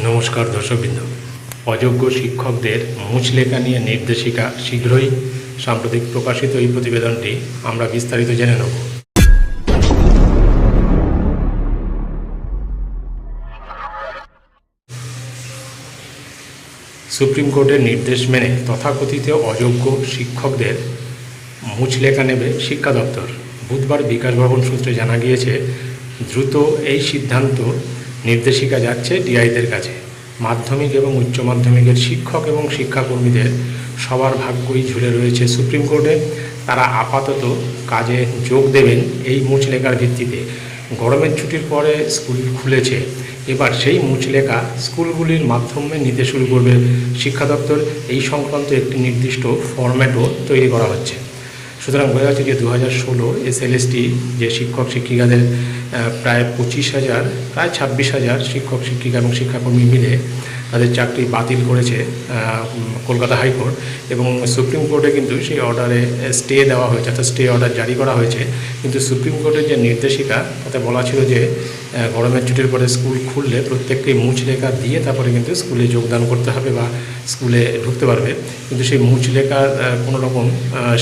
নমস্কার দর্শকবৃন্দ। অযোগ্য শিক্ষকদের মুচলেখা নিয়ে নির্দেশিকা শীঘ্রই সাম্প্রতিক প্রকাশিত এই প্রতিবেদনটি আমরা বিস্তারিত জেনে নেব। সুপ্রিম কোর্টের নির্দেশ মেনে তথাকথিত অযোগ্য শিক্ষকদের মুচলেখা নেবে শিক্ষা দপ্তর। বুধবার বিকাশ ভবন সূত্রে জানা গিয়েছে, দ্রুত এই সিদ্ধান্ত নির্দেশিকা যাচ্ছে ডিআইদের কাছে। মাধ্যমিক এবং উচ্চ মাধ্যমিকের শিক্ষক এবং শিক্ষাকর্মীদের সবার ভাগ্যই ঝুলে রয়েছে সুপ্রিম কোর্টে। তারা আপাতত কাজে যোগ দেবেন এই মুচলেখার ভিত্তিতে। গরমের ছুটির পরে স্কুল খুলেছে। এবার সেই মুচলেখা স্কুলগুলির মাধ্যমে নিতে শুরু করবে শিক্ষা দপ্তর। এই সংক্রান্ত একটি নির্দিষ্ট ফরম্যাটও তৈরি করা হচ্ছে। সুতরাং বোঝা যাচ্ছে যে দু হাজার ষোলো এসএলএসটি যে শিক্ষক শিক্ষিকাদের প্রায় পঁচিশ হাজার, প্রায় ছাব্বিশ হাজার শিক্ষক শিক্ষিকা এবং শিক্ষাকর্মী মিলে তাদের চাকরি বাতিল করেছে কলকাতা হাইকোর্ট এবং সুপ্রিম কোর্টে কিন্তু সেই অর্ডারে স্টে দেওয়া হয়েছে, অর্থাৎ স্টে অর্ডার জারি করা হয়েছে। কিন্তু সুপ্রিম কোর্টের যে নির্দেশিকা, তাতে বলা ছিল যে গরমের ছুটির পরে স্কুল খুললে প্রত্যেককেই মুচলেখা দিয়ে তারপরে কিন্তু স্কুলে যোগদান করতে হবে বা স্কুলে ঢুকতে পারবে। কিন্তু সেই মুচলেখার কোনো রকম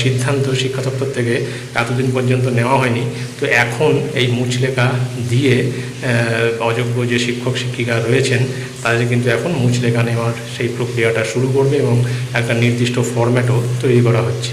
সিদ্ধান্ত শিক্ষা দপ্তর থেকে এতদিন পর্যন্ত নেওয়া হয়নি। তো এখন এই মুচলেখা দিয়ে অযোগ্য যে শিক্ষক, শিক্ষিকা রয়েছেন, তাদের কিন্তু এখন মুচলেখা নেওয়ার সেই প্রক্রিয়াটা শুরু করবে এবং একটা নির্দিষ্ট ফরম্যাটও তৈরি করা হচ্ছে।